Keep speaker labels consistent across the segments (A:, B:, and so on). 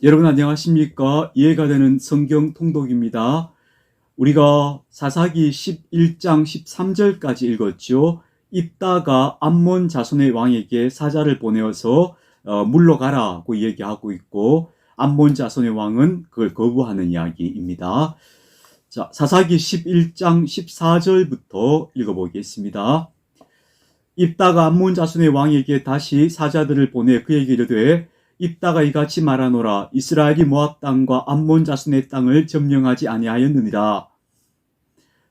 A: 여러분 안녕하십니까? 이해가 되는 성경 통독입니다. 우리가 사사기 11장 13절까지 읽었죠. 입다가 암몬 자손의 왕에게 사자를 보내어서 어, 물러가라고 얘기하고 있고 암몬 자손의 왕은 그걸 거부하는 이야기입니다. 자, 사사기 11장 14절부터 읽어보겠습니다. 입다가 암몬 자손의 왕에게 다시 사자들을 보내 그에게 이르되 입다가 이같이 말하노라. 이스라엘이 모압 땅과 암몬 자손의 땅을 점령하지 아니하였느니라.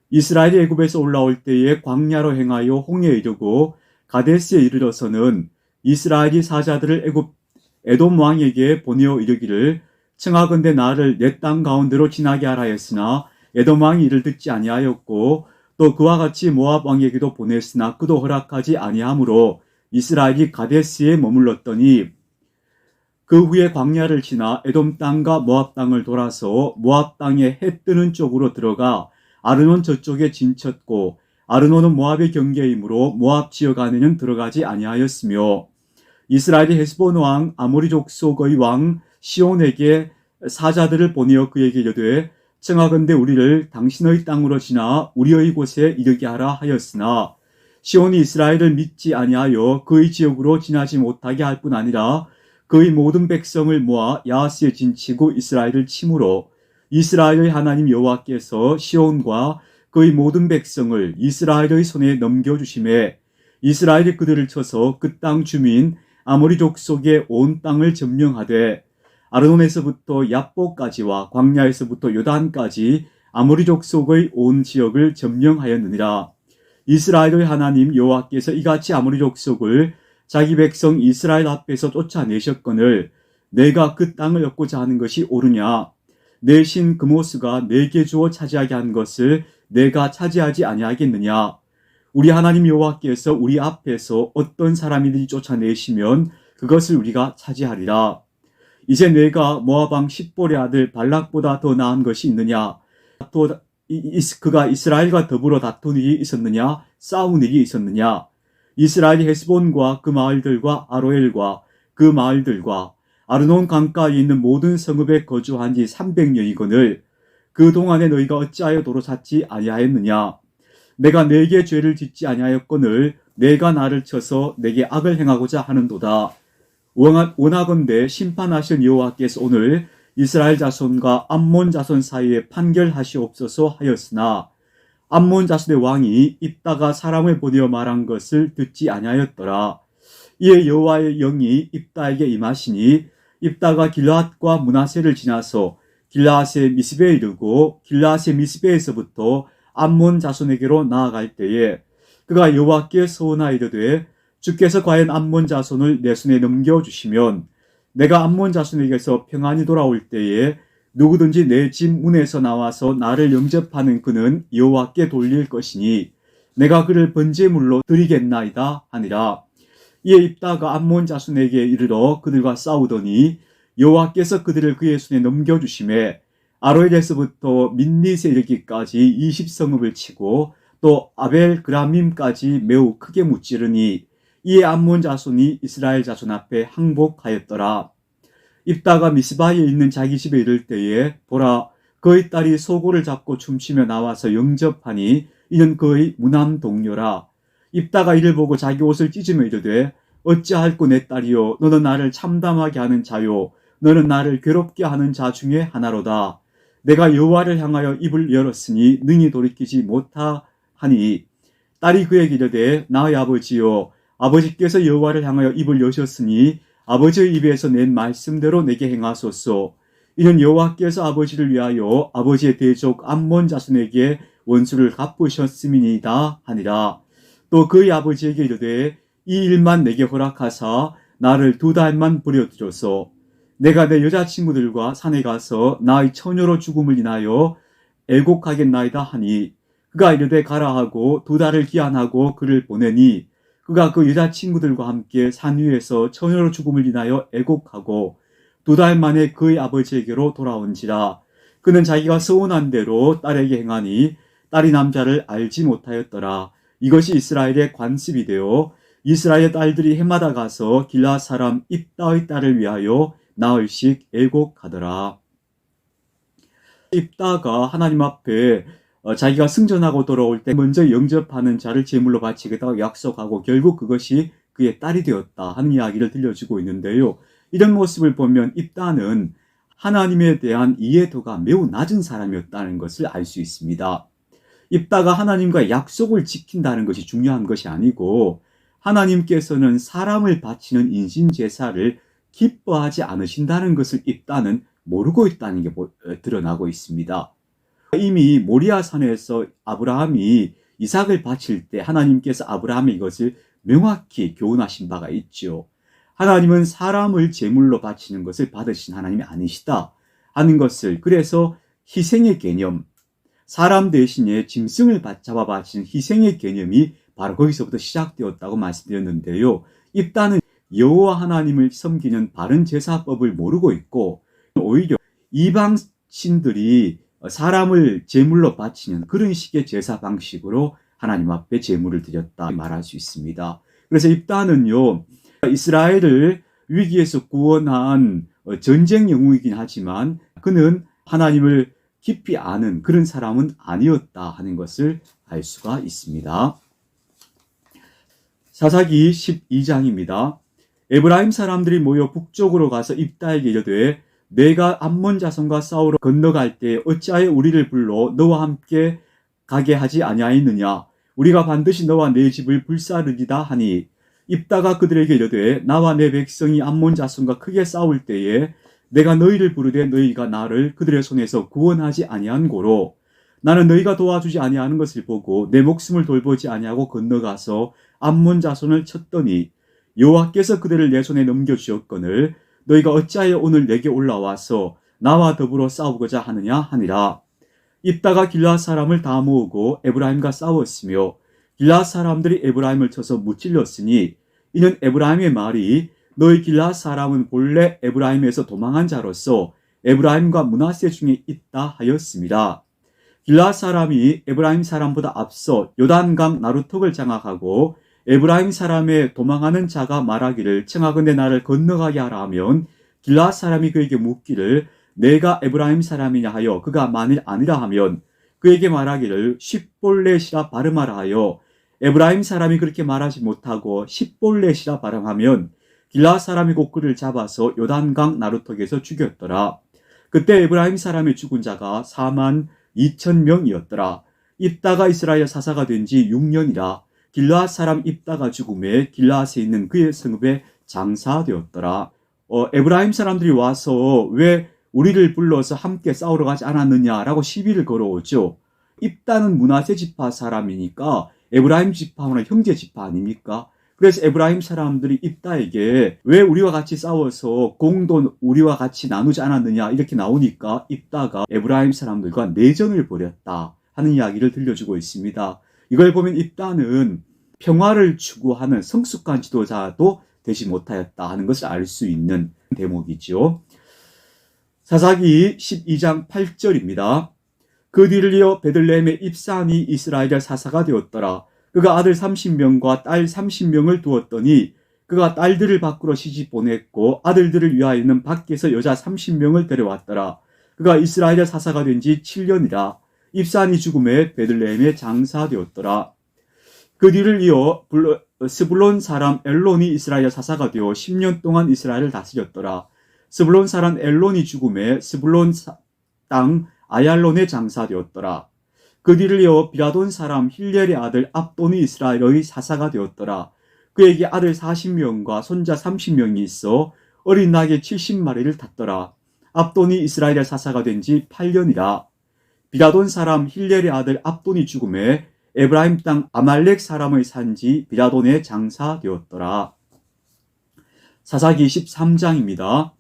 A: 이스라엘이 애굽에서 올라올 때에 광야로 행하여 홍해에 이르고 가데스에 이르러서는 이스라엘이 사자들을 애굽 에돔 왕에게 보내어 이르기를 청하건대 나를 내 땅 가운데로 지나게 하라 했으나 에돔 왕이 이를 듣지 아니하였고 또 그와 같이 모압 왕에게도 보냈으나 그도 허락하지 아니하므로 이스라엘이 가데스에 머물렀더니 그 후에 광야를 지나 에돔 땅과 모압 땅을 돌아서 모압 땅에 해 뜨는 쪽으로 들어가 아르논 저쪽에 진쳤고 아르논은 모압의 경계이므로 모압 지역 안에는 들어가지 아니하였으며 이스라엘이 헤스본 왕 아모리 족속의 왕 시온에게 사자들을 보내어 그에게 이르되 청하건대 우리를 당신의 땅으로 지나 우리의 곳에 이르게 하라 하였으나 시온이 이스라엘을 믿지 아니하여 그의 지역으로 지나지 못하게 할 뿐 아니라 그의 모든 백성을 모아 야하스에 진치고 이스라엘을 침으로 이스라엘의 하나님 여호와께서 시온과 그의 모든 백성을 이스라엘의 손에 넘겨주심에 이스라엘이 그들을 쳐서 그 땅 주민 아모리 족속의 온 땅을 점령하되 아르논에서부터 야뽀까지와 광야에서부터 요단까지 아모리 족속의 온 지역을 점령하였느니라. 이스라엘의 하나님 여호와께서 이같이 아모리 족속을 자기 백성 이스라엘 앞에서 쫓아내셨거늘 내가 그 땅을 얻고자 하는 것이 옳으냐? 내 신 그모스가 내게 주어 차지하게 한 것을 내가 차지하지 아니하겠느냐? 우리 하나님 여호와께서 우리 앞에서 어떤 사람이든지 쫓아내시면 그것을 우리가 차지하리라. 이제 내가 모아방 십볼의 아들 발락보다 더 나은 것이 있느냐? 또 그가 이스라엘과 더불어 다툰 일이 있었느냐? 싸운 일이 있었느냐 이스라엘이 헤스본과 그 마을들과 아로엘과 그 마을들과 아르논 강가에 있는 모든 성읍에 거주한 지 300년이거늘 그 동안에 너희가 어찌하여 도로 찾지 아니하였느냐? 내가 내게 죄를 짓지 아니하였거늘 내가 나를 쳐서 내게 악을 행하고자 하는도다. 원하건대 심판하신 여호와께서 오늘 이스라엘 자손과 암몬 자손 사이에 판결하시옵소서 하였으나 암몬 자손의 왕이 입다가 사람을 보내어 말한 것을 듣지 아니하였더라. 이에 여호와의 영이 입다에게 임하시니 입다가 길라앗과 문하세를 지나서 길라앗의 미스베에 이르고 길라앗의 미스베에서부터 암몬 자손에게로 나아갈 때에 그가 여호와께 소원하 이르되 주께서 과연 암몬 자손을 내 손에 넘겨 주시면 내가 암몬 자손에게서 평안히 돌아올 때에 누구든지 내 집 문에서 나와서 나를 영접하는 그는 여호와께 돌릴 것이니 내가 그를 번제물로 드리겠나이다 하니라. 이에 입다가 암몬 자손에게 이르러 그들과 싸우더니 여호와께서 그들을 그의 손에 넘겨주심에 아로엘에서부터 민니세 이르기까지 20성읍을 치고 또 아벨 그라밈까지 매우 크게 무찌르니 이에 암몬 자손이 이스라엘 자손 앞에 항복하였더라. 입다가 미스바에 있는 자기 집에 이를 때에 보라 그의 딸이 소고를 잡고 춤추며 나와서 영접하니 이는 그의 무남 동료라. 입다가 이를 보고 자기 옷을 찢으며 이르되 어찌할꼬 내 딸이요? 너는 나를 참담하게 하는 자요. 너는 나를 괴롭게 하는 자 중에 하나로다. 내가 여호와를 향하여 입을 열었으니 능히 돌이키지 못하하니. 딸이 그에게 이르되 나의 아버지요 아버지께서 여호와를 향하여 입을 여셨으니 아버지의 입에서 낸 말씀대로 내게 행하소서. 이는 여호와께서 아버지를 위하여 아버지의 대족 암몬 자손에게 원수를 갚으셨음이니이다 하니라. 또 그의 아버지에게 이르되 이 일만 내게 허락하사 나를 두 달만 버려두소서. 내가 내 여자친구들과 산에 가서 나의 처녀로 죽음을 인하여 애곡하겠나이다 하니 그가 이르되 가라 하고 두 달을 기한하고 그를 보내니 그가 그 여자친구들과 함께 산 위에서 처녀로 죽음을 인하여 애곡하고 두 달 만에 그의 아버지에게로 돌아온지라 그는 자기가 서운한 대로 딸에게 행하니 딸이 남자를 알지 못하였더라 이것이 이스라엘의 관습이 되어 이스라엘 딸들이 해마다 가서 길라 사람 입다의 딸을 위하여 나흘씩 애곡하더라. 입다가 하나님 앞에 어, 자기가 승전하고 돌아올 때 먼저 영접하는 자를 제물로 바치겠다고 약속하고 결국 그것이 그의 딸이 되었다 하는 이야기를 들려주고 있는데요. 이런 모습을 보면 입다는 하나님에 대한 이해도가 매우 낮은 사람이었다는 것을 알 수 있습니다. 입다가 하나님과 약속을 지킨다는 것이 중요한 것이 아니고 하나님께서는 사람을 바치는 인신 제사를 기뻐하지 않으신다는 것을 입다는 모르고 있다는 게 보- 어, 드러나고 있습니다. 이미 모리아 산에서 아브라함이 이삭을 바칠 때 하나님께서 아브라함에 이것을 명확히 교훈하신 바가 있죠. 하나님은 사람을 제물로 바치는 것을 받으신 하나님이 아니시다 하는 것을 그래서 희생의 개념, 사람 대신에 짐승을 바- 잡아 바치는 희생의 개념이 바로 거기서부터 시작되었다고 말씀드렸는데요. 입다는 여호와 하나님을 섬기는 바른 제사법을 모르고 있고 오히려 이방 신들이 사람을 제물로 바치는 그런 식의 제사 방식으로 하나님 앞에 제물을 드렸다 말할 수 있습니다. 그래서 입다는요 이스라엘을 위기에서 구원한 어, 전쟁 영웅이긴 하지만 그는 하나님을 깊이 아는 그런 사람은 아니었다 하는 것을 알 수가 있습니다. 사사기 12장입니다. 에브라임 사람들이 모여 북쪽으로 가서 입다에게 이르되 내가 암몬 자손과 싸우러 건너갈 때 어찌하여 우리를 불러 너와 함께 가게 하지 아니하였느냐? 우리가 반드시 너와 내 집을 불사르리다 하니 입다가 그들에게 이르되 나와 내 백성이 암몬 자손과 크게 싸울 때에 내가 너희를 부르되 너희가 나를 그들의 손에서 구원하지 아니한 고로 나는 너희가 도와주지 아니하는 것을 보고 내 목숨을 돌보지 아니하고 건너가서 암몬 자손을 쳤더니 여호와께서 그들을 내 손에 넘겨 주었거늘 너희가 어찌하여 오늘 내게 올라와서 나와 더불어 싸우고자 하느냐 하니라 입다가 길라 사람을 다 모으고 에브라임과 싸웠으며 길라 사람들이 에브라임을 쳐서 무찔렀으니 이는 에브라임의 말이 너희 길라 사람은 본래 에브라임에서 도망한 자로서 에브라임과 문하세 중에 있다 하였습니다. 길라 사람이 에브라임 사람보다 앞서 요단강 나루턱을 장악하고 에브라임 사람의 도망하는 자가 말하기를 청하건대 나를 건너가게 하라 하면 길라 사람이 그에게 묻기를 내가 에브라임 사람이냐 하여 그가 만일 아니라 하면 그에게 말하기를 십볼렛이라 발음하라 하여 에브라임 사람이 그렇게 말하지 못하고 십볼렛이라 발음하면 길라 사람이 곧 그를 잡아서 요단강 나루턱에서 죽였더라. 그때 에브라임 사람의 죽은 자가 4만 2천 명이었더라. 입다가 이스라엘 사사가 된 지 6년이라 길라앗 사람 입다가 죽음에 길라앗에 있는 그의 성읍에 장사되었더라. 어, 에브라임 사람들이 와서 왜 우리를 불러서 함께 싸우러 가지 않았느냐라고 시비를 걸어오죠. 입다는 문하세 지파 사람이니까 에브라임 지파는 형제 지파 아닙니까? 그래서 에브라임 사람들이 입다에게 왜 우리와 같이 싸워서 공돈 우리와 같이 나누지 않았느냐 이렇게 나오니까 입다가 에브라임 사람들과 내전을 벌였다 하는 이야기를 들려주고 있습니다. 이걸 보면 입다는 평화를 추구하는 성숙한 지도자도 되지 못하였다 하는 것을 알 수 있는 대목이죠. 사사기 12장 8절입니다. 그 뒤를 이어 베들레헴의 입산이 이스라엘의 사사가 되었더라. 그가 아들 30명과 딸 30명을 두었더니 그가 딸들을 밖으로 시집 보냈고 아들들을 위하여는 밖에서 여자 30명을 데려왔더라. 그가 이스라엘의 사사가 된 지 7년이라. 입산이 죽음에 베들레헴에 장사되었더라. 그 뒤를 이어 블- 스불론 사람 엘론이 이스라엘 사사가 되어 10년 동안 이스라엘을 다스렸더라. 스불론 사람 엘론이 죽음에 스불론 사- 땅 아얄론에 장사되었더라. 그 뒤를 이어 비라돈 사람 힐렐의 아들 압돈이 이스라엘의 사사가 되었더라. 그에게 아들 40명과 손자 30명이 있어 어린 낙에 70마리를 탔더라. 압돈이 이스라엘의 사사가 된 지 8년이라. 비라돈 사람 힐렐의 아들 압돈이 죽음에 에브라임 땅 아말렉 사람의 산지 비라돈에 장사되었더라. 사사기 13장입니다.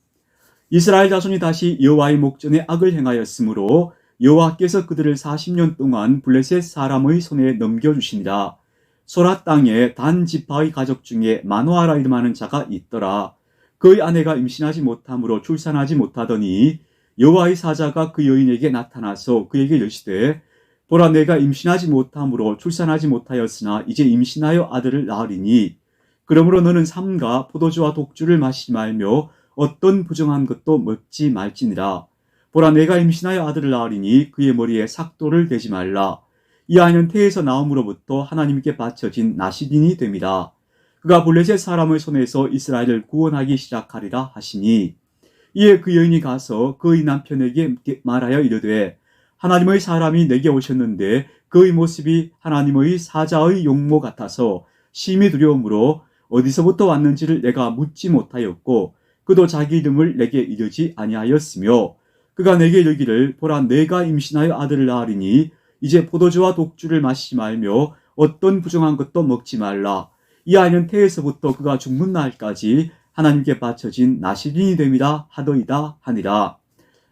A: 이스라엘 자손이 다시 여호와의 목전에 악을 행하였으므로 여호와께서 그들을 40년 동안 블레셋 사람의 손에 넘겨주시니라. 소라 땅에 단 지파의 가족 중에 마노아라 이름하는 자가 있더라. 그의 아내가 임신하지 못함으로 출산하지 못하더니 여호와의 사자가 그 여인에게 나타나서 그에게 이르시되 보라 내가 임신하지 못함으로 출산하지 못하였으나 이제 임신하여 아들을 낳으리니 그러므로 너는 삼가 포도주와 독주를 마시지 말며 어떤 부정한 것도 먹지 말지니라. 보라 내가 임신하여 아들을 낳으리니 그의 머리에 삭도를 대지 말라. 이 아이는 태에서 나옴으로부터 하나님께 바쳐진 나시딘이 됩니다. 그가 블레셋 사람의 손에서 이스라엘을 구원하기 시작하리라 하시니 이에 그 여인이 가서 그의 남편에게 말하여 이르되 하나님의 사람이 내게 오셨는데 그의 모습이 하나님의 사자의 용모 같아서 심히 두려움으로 어디서부터 왔는지를 내가 묻지 못하였고 그도 자기 이름을 내게 이르지 아니하였으며 그가 내게 이르기를 보라 내가 임신하여 아들을 낳으리니 이제 포도주와 독주를 마시지 말며 어떤 부정한 것도 먹지 말라. 이 아이는 태에서부터 그가 죽는 날까지 하나님께 바쳐진 나시린이 됩니다 하더이다 하니라.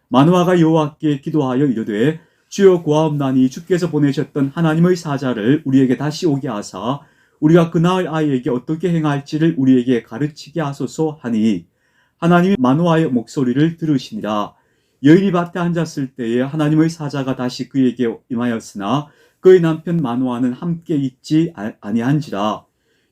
A: 마누아가 여호와께 기도하여 이르되 주여 고아옵나니 주께서 보내셨던 하나님의 사자를 우리에게 다시 오게 하사 우리가 그 나을 아이에게 어떻게 행할지를 우리에게 가르치게 하소서 하니 하나님이 마누아의 목소리를 들으시니라. 여인이 밭에 앉았을 때에 하나님의 사자가 다시 그에게 임하였으나 그의 남편 마누아는 함께 있지 아- 아니한지라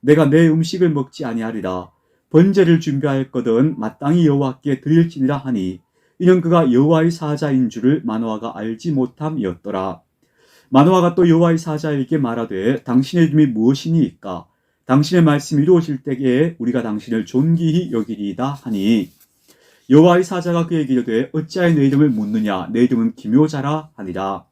A: 내가 내 음식을 먹지 아니하리라. 번제를 준비하였거든 마땅히 여호와께 드릴지니라 하니 이는 그가 여호와의 사자인 줄을 마누아가 알지 못함이었더라. 마누아가 또 여호와의 사자에게 말하되 당신의 이름이 무엇이니이까? 당신의 말씀이 이루어질 때에 우리가 당신을 존귀히 여기리이다 하니. 여호와의 사자가 그에게 이르되 어찌하여 내 이름을 묻느냐? 내 이름은 기묘자라 하니라.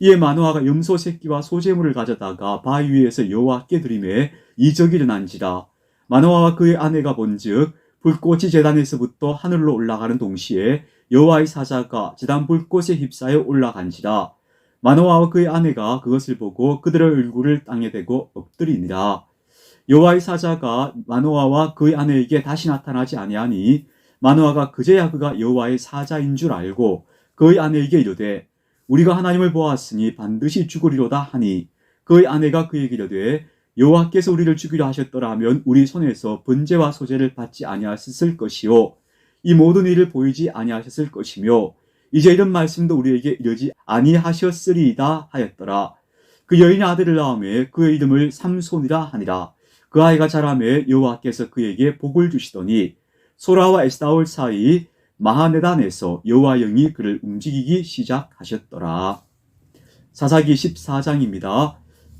A: 이에 마누아가 염소 새끼와 소재물을 가져다가 바위 위에서 여호와께 드림에 이적이 일어난지라 마누아와 그의 아내가 본즉 불꽃이 제단에서부터 하늘로 올라가는 동시에 여호와의 사자가 제단 불꽃에 휩싸여 올라간지라 마노아와 그의 아내가 그것을 보고 그들의 얼굴을 땅에 대고 엎드리니라. 여호와의 사자가 마노아와 그의 아내에게 다시 나타나지 아니하니 마노아가 그제야 그가 여호와의 사자인 줄 알고 그의 아내에게 이르되 우리가 하나님을 보았으니 반드시 죽으리로다 하니 그의 아내가 그에게 이르되 여호와께서 우리를 죽이려 하셨더라면 우리 손에서 번제와 소제를 받지 아니하셨을 것이요 이 모든 일을 보이지 아니하셨을 것이며 이제 이런 말씀도 우리에게 이르지 아니하셨으리이다 하였더라. 그 여인의 아들을 낳음에 그의 이름을 삼손이라 하니라. 그 아이가 자라매 여호와께서 그에게 복을 주시더니 소라와 에스다올 사이 마하네단에서 여호와 영이 그를 움직이기 시작하셨더라. 사사기 14장입니다.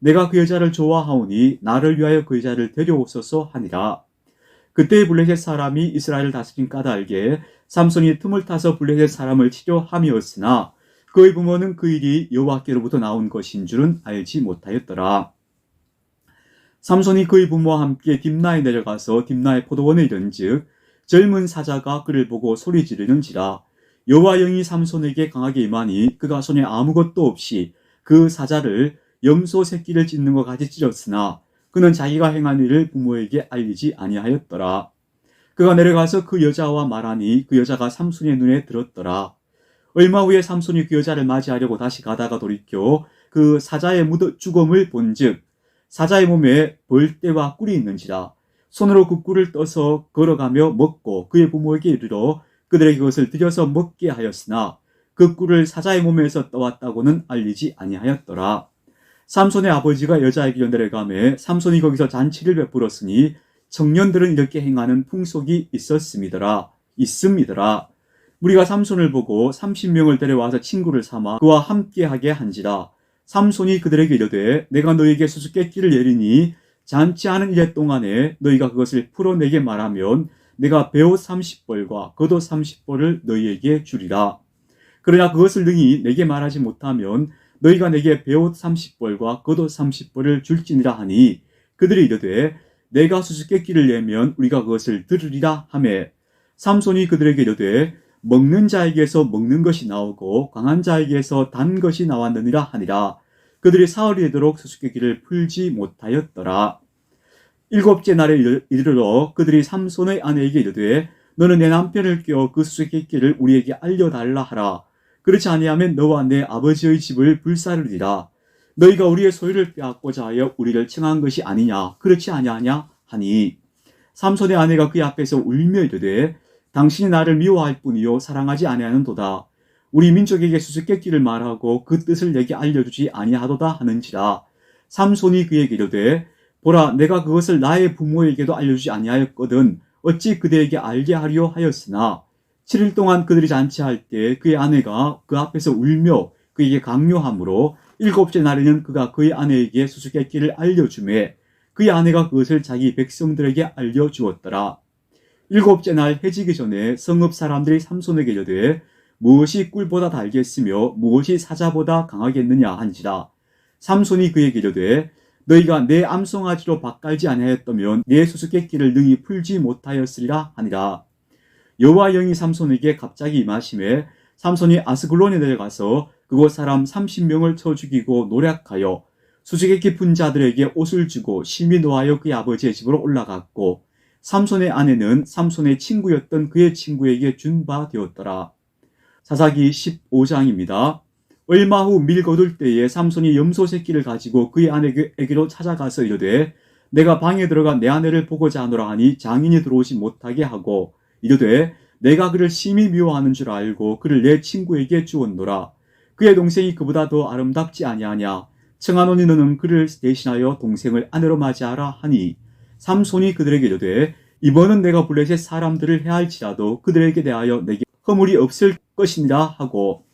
A: 내가 그 여자를 좋아하오니 나를 위하여 그 여자를 데려오소서 하니라 그때 블레셋 사람이 이스라엘을 다스린 까닭에 삼손이 틈을 타서 블레셋 사람을 치료함이었으나 그의 부모는 그 일이 여호와께로부터 나온 것인 줄은 알지 못하였더라. 삼손이 그의 부모와 함께 딥나에 내려가서 딥나의 포도원에 이른즉 젊은 사자가 그를 보고 소리 지르는지라 여호와 영이 삼손에게 강하게 임하니 그가 손에 아무것도 없이 그 사자를 염소 새끼를 찢는 것 같이 찢었으나 그는 자기가 행한 일을 부모에게 알리지 아니하였더라. 그가 내려가서 그 여자와 말하니 그 여자가 삼손의 눈에 들었더라. 얼마 후에 삼손이 그 여자를 맞이하려고 다시 가다가 돌이켜 그 사자의 묻어 죽음을 본즉 사자의 몸에 벌떼와 꿀이 있는지라 손으로 그 꿀을 떠서 걸어가며 먹고 그의 부모에게 이르러 그들에게 그것을 들여서 먹게 하였으나 그 꿀을 사자의 몸에서 떠왔다고는 알리지 아니하였더라. 삼손의 아버지가 여자에게 연대를 감해 삼손이 거기서 잔치를 베풀었으니 청년들은 이렇게 행하는 풍속이 있었음이더라. 있음이더라. 우리가 삼손을 보고 30명을 데려와서 친구를 삼아 그와 함께하게 한지라. 삼손이 그들에게 이르되 내가 너에게 수수께끼를 내리니 잔치하는 일에 동안에 너희가 그것을 풀어내게 말하면 내가 배옷 30벌과 겉옷 30벌을 너희에게 주리라. 그러나 그것을 능히 내게 말하지 못하면 너희가 내게 배옷 30벌과 겉옷 30벌을 줄지니라 하니 그들이 이르되 내가 수수께끼를 내면 우리가 그것을 들으리라 하매. 삼손이 그들에게 이르되 먹는 자에게서 먹는 것이 나오고 강한 자에게서 단 것이 나왔느니라 하니라. 그들이 사흘이 되도록 수수께끼를 풀지 못하였더라. 일곱째 날에 이르- 이르러 그들이 삼손의 아내에게 이르되 너는 내 남편을 껴그 수수께끼를 우리에게 알려달라 하라 그렇지 아니하면 너와 내 아버지의 집을 불사르리라. 너희가 우리의 소유를 빼앗고자 하여 우리를 청한 것이 아니냐? 그렇지 아니하냐? 하니 삼손의 아내가 그 앞에서 울며 이르되 당신이 나를 미워할 뿐이요 사랑하지 아니하는도다. 우리 민족에게 수수께끼를 말하고 그 뜻을 내게 알려주지 아니하도다 하는지라. 삼손이 그에게 이르되 보라 내가 그것을 나의 부모에게도 알려주지 아니하였거든 어찌 그대에게 알게 하려 하였으나 7일 동안 그들이 잔치할 때 그의 아내가 그 앞에서 울며 그에게 강요하므로 일곱째 날에는 그가 그의 아내에게 수수께끼를 알려주매 그의 아내가 그것을 자기 백성들에게 알려주었더라. 일곱째 날 해지기 전에 성읍 사람들이 삼손에게 이르되 무엇이 꿀보다 달겠으며 무엇이 사자보다 강하겠느냐 한지라. 삼손이 그에게 이르되 너희가 내 암송아지로 밭갈지 아니하였다면 내 수수께끼를 능히 풀지 못하였으리라 하니라. 여호와 영이 삼손에게 갑자기 임하심에 삼손이 아스글론에 내려가서 그곳 사람 30명을 쳐 죽이고 노략하여 수직에 깊은 자들에게 옷을 주고 심히 노하여 그의 아버지의 집으로 올라갔고 삼손의 아내는 삼손의 친구였던 그의 친구에게 준 바 되었더라. 사사기 15장입니다. 얼마 후 밀 거둘 때에 삼손이 염소 새끼를 가지고 그의 아내에게로 찾아가서 이르되 내가 방에 들어가 내 아내를 보고자 하노라 하니 장인이 들어오지 못하게 하고 이르되 내가 그를 심히 미워하는 줄 알고 그를 내 친구에게 주었노라. 그의 동생이 그보다 더 아름답지 아니하냐. 청하노니 너는 그를 대신하여 동생을 아내로 맞이하라 하니 삼손이 그들에게 이르되 이번은 내가 블레셋 사람들을 해할지라도 그들에게 대하여 내게 허물이 없을 것이니라 하고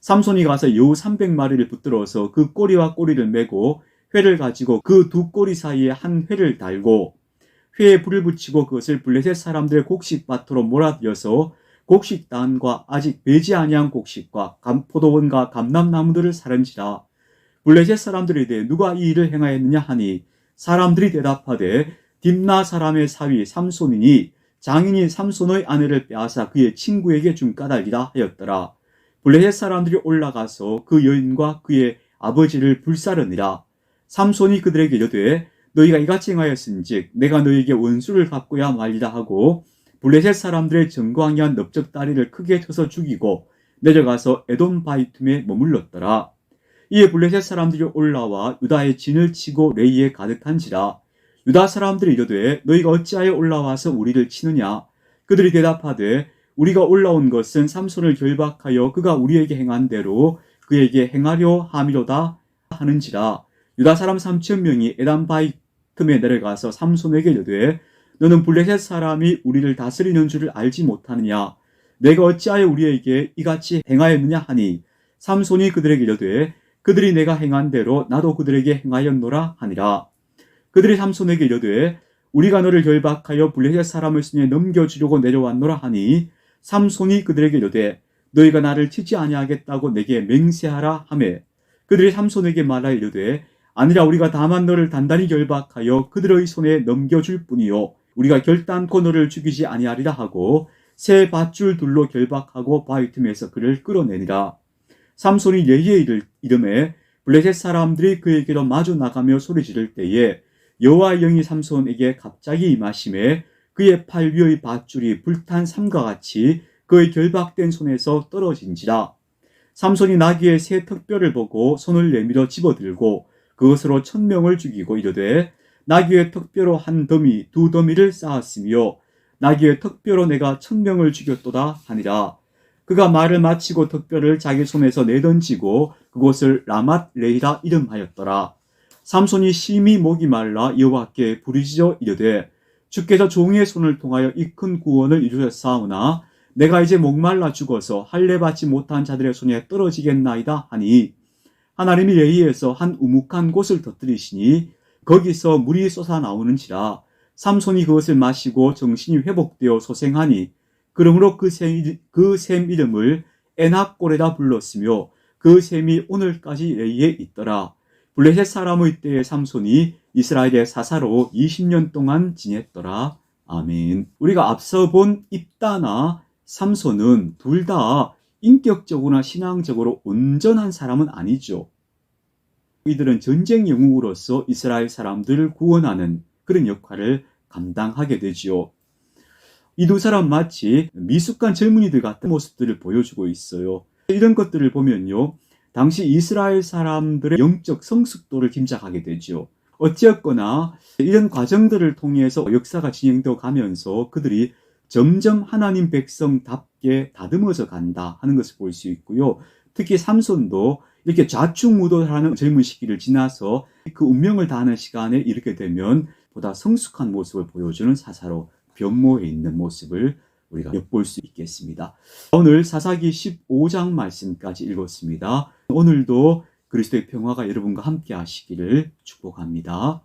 A: 삼손이 가서 여우 300마리를 붙들어서 그 꼬리와 꼬리를 메고 회를 가지고 그 두 꼬리 사이에 한 회를 달고 회에 불을 붙이고 그것을 블레셋 사람들의 곡식밭으로 몰아들여서 곡식단과 아직 배지 아니한 곡식과 감포도원과 감람나무들을 사른지라 블레셋 사람들이 대 누가 이 일을 행하였느냐 하니 사람들이 대답하되 딥나 사람의 사위 삼손이니 장인이 삼손의 아내를 빼앗아 그의 친구에게 준 까닭이라 하였더라. 블레셋 사람들이 올라가서 그 여인과 그의 아버지를 불사르니라. 삼손이 그들에게 이르되 너희가 이같이 행하였은즉 내가 너희에게 원수를 갚고야 말리라 하고 블레셋 사람들의 정광이한 넓적다리를 크게 쳐서 죽이고 내려가서 에돔 바이툼에 머물렀더라. 이에 블레셋 사람들이 올라와 유다의 진을 치고 레이에 가득한지라. 유다 사람들이 이르되 너희가 어찌하여 올라와서 우리를 치느냐? 그들이 대답하되 우리가 올라온 것은 삼손을 결박하여 그가 우리에게 행한 대로 그에게 행하려 함이로다 하는지라. 유다 사람 3천 명이 에담 바이 틈에 내려가서 삼손에게 이르되 너는 블레셋 사람이 우리를 다스리는 줄을 알지 못하느냐? 내가 어찌하여 우리에게 이같이 행하였느냐 하니? 삼손이 그들에게 이르되 그들이 내가 행한 대로 나도 그들에게 행하였노라 하니라. 그들이 삼손에게 이르되 우리가 너를 결박하여 블레셋 사람을 손에 넘겨주려고 내려왔노라 하니? 삼손이 그들에게 이르되 너희가 나를 치지 아니하겠다고 내게 맹세하라 하매. 그들이 삼손에게 말하 이르되 아니라 우리가 다만 너를 단단히 결박하여 그들의 손에 넘겨줄 뿐이요. 우리가 결단코 너를 죽이지 아니하리라 하고 새 밧줄 둘로 결박하고 바위 틈에서 그를 끌어내니라. 삼손이 예의 이름에 블레셋 사람들이 그에게로 마주 나가며 소리 지를 때에 여호와 영이 삼손에게 갑자기 임하심에 그의 팔 위의 밧줄이 불탄 삼과 같이 그의 결박된 손에서 떨어진지라. 삼손이 나귀의 새 턱뼈를 보고 손을 내밀어 집어들고 그것으로 천명을 죽이고 이르되 나귀의 턱뼈로 한 더미 두 더미를 쌓았으며 나귀의 턱뼈로 내가 천명을 죽였도다 하니라 그가 말을 마치고 턱뼈를 자기 손에서 내던지고 그곳을 라맛 레이라 이름하였더라. 삼손이 심히 목이 말라 여호와께 부르짖어 이르되 주께서 종의 손을 통하여 이 큰 구원을 이루셨사오나 내가 이제 목말라 죽어서 할례 받지 못한 자들의 손에 떨어지겠나이다 하니 하나님이 레이에서 한 우묵한 곳을 터뜨리시니 거기서 물이 쏟아 나오는지라 삼손이 그것을 마시고 정신이 회복되어 소생하니 그러므로 그 샘, 그 샘 이름을 에낙골에다 불렀으며 그 샘이 오늘까지 레이에 있더라. 블레셋 사람의 때에 삼손이 이스라엘의 사사로 20년 동안 지냈더라. 아멘. 우리가 앞서 본 입다나 삼손은 둘 다 인격적으로나 신앙적으로 온전한 사람은 아니죠. 이들은 전쟁 영웅으로서 이스라엘 사람들을 구원하는 그런 역할을 감당하게 되지요. 이 두 사람 마치 미숙한 젊은이들 같은 모습들을 보여주고 있어요. 이런 것들을 보면요. 당시 이스라엘 사람들의 영적 성숙도를 짐작하게 되죠. 어찌었거나 이런 과정들을 통해서 역사가 진행되어 가면서 그들이 점점 하나님 백성답 게 다듬어져 간다 하는 것을 볼 수 있고요. 특히 삼손도 이렇게 좌충우돌하는 젊은 시기를 지나서 그 운명을 다하는 시간에 이르게 되면 보다 성숙한 모습을 보여주는 사사로 변모해 있는 모습을 우리가 엿볼 수 있겠습니다. 오늘 사사기 15장 말씀까지 읽었습니다. 오늘도 그리스도의 평화가 여러분과 함께 하시기를 축복합니다.